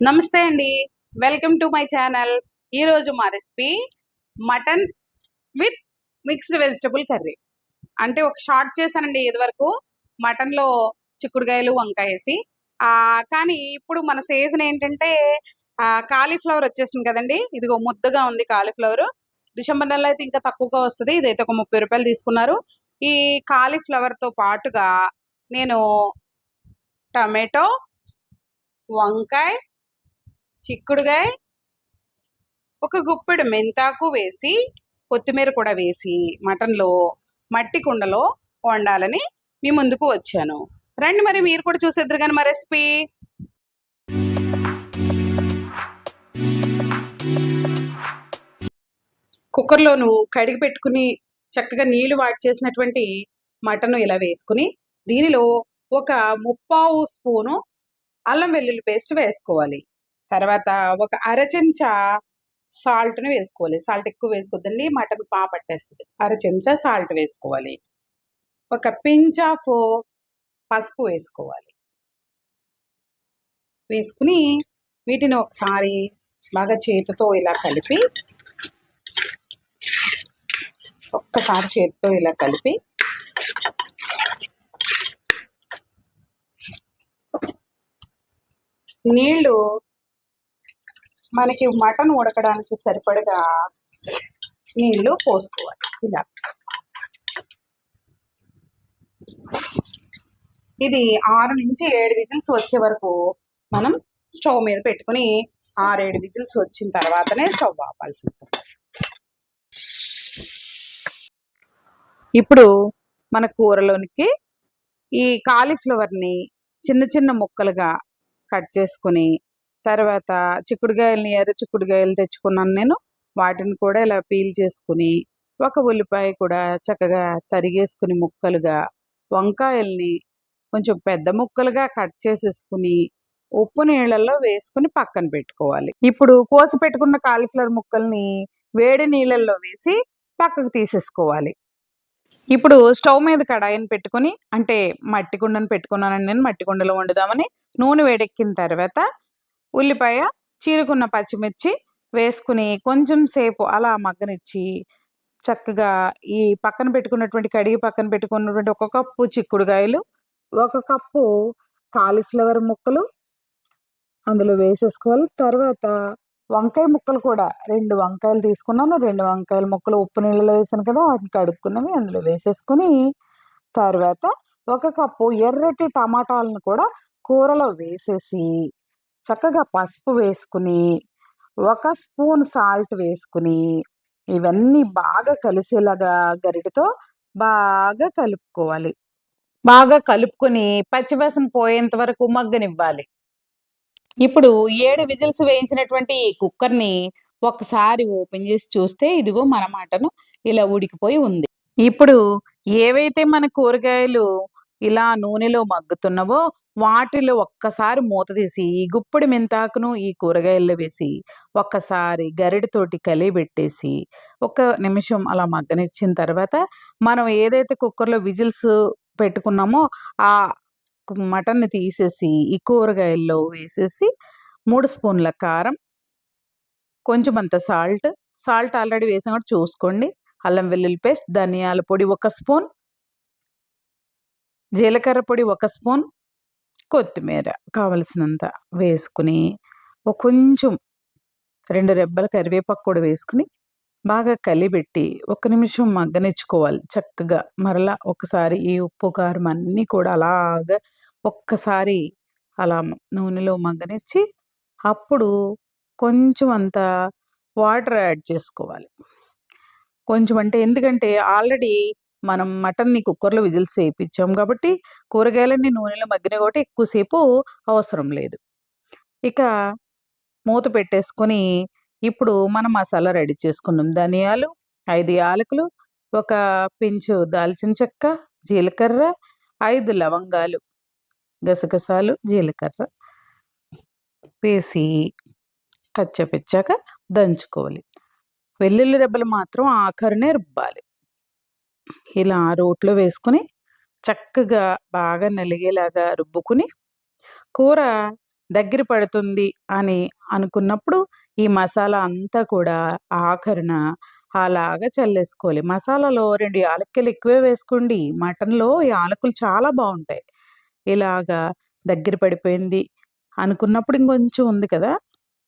నమస్తే అండి. Welcome to my channel. ఈరోజు మా recipe mutton with mixed vegetable curry. అంటే ఒక షార్ట్ చేశానండి ఇదివరకు. మటన్లో చిక్కుడుకాయలు వంకాయ వేసి ఆ, కానీ ఇప్పుడు మన సీజన్ ఏంటంటే కాలీఫ్లవర్ వచ్చేసింది కదండి. ఇదిగో ముద్దగా ఉంది కాలీఫ్లవర్. డిసెంబర్ నెలలో అయితే ఇంకా తక్కువగా వస్తుంది. ఇదైతే ఒక ముప్పై రూపాయలు తీసుకున్నారు. ఈ కాలీఫ్లవర్తో పాటుగా నేను టమాటో వంకాయ చిక్కుడుగాయ ఒక గుప్పెడు మెంతాకు వేసి కొత్తిమీర కూడా వేసి మటన్లో మట్టి కుండలో వండాలని మీ ముందుకు వచ్చాను. రండి మరి మీరు కూడా చూసేద్దరు కానీ మా రెసిపీ. కుక్కర్లోను కడిగి పెట్టుకుని చక్కగా నీళ్ళు వాడి చేసినటువంటి మటన్ ఇలా వేసుకుని దీనిలో ఒక ముప్పావు స్పూను అల్లం వెల్లుల్లి పేస్ట్ వేసుకోవాలి. తర్వాత ఒక అర చెంచా సాల్ట్ని వేసుకోవాలి. సాల్ట్ ఎక్కువ వేసుకోవద్దండి మటన్ పా పట్టేస్తుంది. అర చెంచా సాల్ట్ వేసుకోవాలి. ఒక పించ్ ఆఫ్ పసుపు వేసుకోవాలి. వేసుకుని వీటిని ఒకసారి బాగా చేతితో ఇలా కలిపి ఒక్కసారి చేతితో ఇలా కలిపి నీళ్ళు మనకి మటన్ ఉడకడానికి సరిపడగా నీళ్ళు పోసుకోవాలి. ఇలా. ఇది ఆరు నుంచి ఏడు విజిల్స్ వచ్చే వరకు మనం స్టవ్ మీద పెట్టుకుని ఆరేడు విజిల్స్ వచ్చిన తర్వాతనే స్టవ్ ఆపాల్సి ఉంటుంది. ఇప్పుడు మన కూరలోనికి ఈ కాలీఫ్లవర్ని చిన్న చిన్న ముక్కలుగా కట్ చేసుకుని తర్వాత చిక్కుడుగాయలని ఎర్ర చిక్కుడుగాయలు తెచ్చుకున్నాను నేను. వాటిని కూడా ఇలా పీల్ చేసుకుని ఒక ఉల్లిపాయ కూడా చక్కగా తరిగేసుకుని ముక్కలుగా వంకాయల్ని కొంచెం పెద్ద ముక్కలుగా కట్ చేసేసుకుని ఉప్పు నీళ్ళల్లో వేసుకుని పక్కన పెట్టుకోవాలి. ఇప్పుడు కోసి పెట్టుకున్న కాలీఫ్లవర్ ముక్కల్ని వేడి నీళ్ళల్లో వేసి పక్కకు తీసేసుకోవాలి. ఇప్పుడు స్టవ్ మీద కడాయిని పెట్టుకుని అంటే మట్టి కుండను పెట్టుకున్నానండి నేను మట్టి కుండలో వండుదామని నూనె వేడెక్కిన తర్వాత ఉల్లిపాయ చీరుకున్న పచ్చిమిర్చి వేసుకుని కొంచెం సేపు అలా మగ్గనిచ్చి చక్కగా ఈ పక్కన పెట్టుకున్నటువంటి కడిగి పక్కన పెట్టుకున్నటువంటి ఒక కప్పు చిక్కుడుకాయలు ఒక కప్పు కాలీఫ్లవర్ ముక్కలు అందులో వేసేసుకోవాలి. తర్వాత వంకాయ ముక్కలు కూడా రెండు వంకాయలు తీసుకున్నాను. రెండు వంకాయల ముక్కలు ఉప్పు నీళ్ళలో వేసాను కదా వాటిని కడుక్కున్నవి అందులో వేసేసుకుని తర్వాత ఒక కప్పు ఎర్రటి టమాటాలను కూడా కూరలో వేసేసి చక్కగా పసుపు వేసుకుని ఒక స్పూన్ సాల్ట్ వేసుకుని ఇవన్నీ బాగా కలిసేలాగా గరిటతో బాగా కలుపుకోవాలి. బాగా కలుపుకొని పచ్చివాసన పోయేంత వరకు మగ్గనివ్వాలి. ఇప్పుడు ఏడు విజిల్స్ వేయించినటువంటి ఈ కుక్కర్ని ఒకసారి ఓపెన్ చేసి చూస్తే ఇదిగో మన మాటను ఇలా ఉడికిపోయి ఉంది. ఇప్పుడు ఏవైతే మన కూరగాయలు ఇలా నూనెలో మగ్గుతున్నవో వాటిలో ఒక్కసారి మూత తీసి ఈ గుప్పిడి మెంతాకును ఈ కూరగాయల్లో వేసి ఒక్కసారి గరిటతోటి కలిపెట్టేసి ఒక నిమిషం అలా మగ్గనిచ్చిన తర్వాత మనం ఏదైతే కుక్కర్లో విజిల్స్ పెట్టుకున్నామో ఆ మటన్ని తీసేసి ఈ కూరగాయల్లో వేసేసి మూడు స్పూన్ల కారం కొంచెం అంత సాల్ట్ సాల్ట్ ఆల్రెడీ వేసాం కూడా చూసుకోండి. అల్లం వెల్లుల్లి పేస్ట్ ధనియాల పొడి ఒక స్పూన్ జీలకర్ర పొడి ఒక స్పూన్ కొత్తిమీర కావలసినంత వేసుకుని ఒక కొంచెం రెండు రెబ్బల కరివేపాకు కూడా వేసుకుని బాగా కలిపెట్టి ఒక నిమిషం మగ్గనిచ్చుకోవాలి చక్కగా. మరలా ఒకసారి ఈ ఉప్పు కారం అన్నీ కూడా అలాగా ఒక్కసారి అలా నూనెలో మగ్గనిచ్చి అప్పుడు కొంచెం అంత వాటర్ యాడ్ చేసుకోవాలి. కొంచెం అంటే ఎందుకంటే ఆల్రెడీ మనం మటన్ని కుక్కర్లో విజిల్స్ వేయించాం కాబట్టి కూరగాయలన్నీ నూనెలో మగ్గిన కాబట్టి ఎక్కువసేపు అవసరం లేదు. ఇక మూత పెట్టేసుకొని ఇప్పుడు మనం మసాలా రెడీ చేసుకున్నాం. ధనియాలు ఐదు యాలకులు ఒక పించు దాల్చిన చెక్క జీలకర్ర ఐదు లవంగాలు గసగసాలు జీలకర్ర వేసి కచ్చపెచ్చాక దంచుకోవాలి. వెల్లుల్లి రెబ్బలు మాత్రం ఆఖరినే రుబ్బాలి. ఇలా రోట్లో వేసుకుని చక్కగా బాగా నలిగేలాగా రుబ్బుకుని కూర దగ్గర పడుతుంది అని అనుకున్నప్పుడు ఈ మసాలా అంతా కూడా ఆఖరున అలాగా చల్లేసుకోవాలి. మసాలాలో రెండు యాలక్కలు ఎక్కువే వేసుకోండి. మటన్లో యాలకులు చాలా బాగుంటాయి. ఇలాగా దగ్గర పడిపోయింది అనుకున్నప్పుడు ఇంకొంచెం ఉంది కదా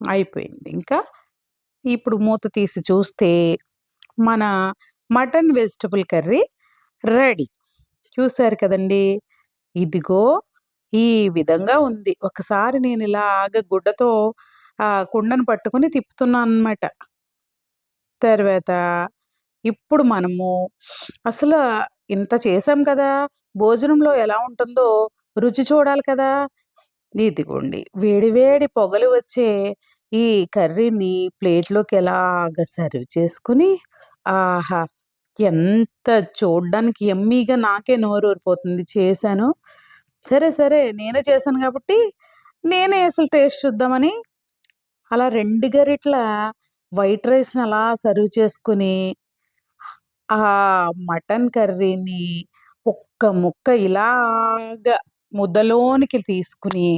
అయిపోయింది. ఇంకా ఇప్పుడు మూత తీసి చూస్తే మన మటన్ వెజిటబుల్ కర్రీ రెడీ. చూశారు కదండి? ఇదిగో ఈ విధంగా ఉంది. ఒకసారి నేను ఇలాగ గుడ్డతో ఆ కుండను పట్టుకుని తిప్పుతున్నాను అనమాట తర్వాత ఇప్పుడు మనము అసలు ఇంత చేసాం కదా? భోజనంలో ఎలా ఉంటుందో రుచి చూడాలి కదా? ఇదిగోండి వేడి వేడి పొగలు వచ్చే ఈ కర్రీని ప్లేట్లోకి ఎలాగ సర్వ్ చేసుకుని ఆహా ఎంత చూడ్డానికి ఎమ్మీగా నాకే నోరు ఊరిపోతుంది చేశాను. సరే సరే నేనే చేశాను కాబట్టి నేనే అసలు టేస్ట్ చూద్దామని అలా రెండు గరిట్ల వైట్ రైస్ని అలా సర్వ్ చేసుకుని ఆ మటన్ కర్రీని ఒక్క ముక్క ఇలాగా ముద్దలోనికి తీసుకుని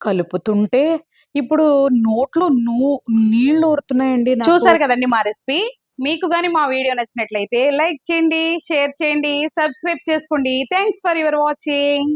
కలుపుతుంటే ఇప్పుడు నోట్లో నూ నీళ్ళు ఊరుతున్నాయండి చూసారు కదండి మా రెసిపీ? మీకు గానీ మా వీడియో నచ్చినట్లయితే లైక్ చేయండి షేర్ చేయండి సబ్స్క్రైబ్ చేసుకోండి. Thanks for your watching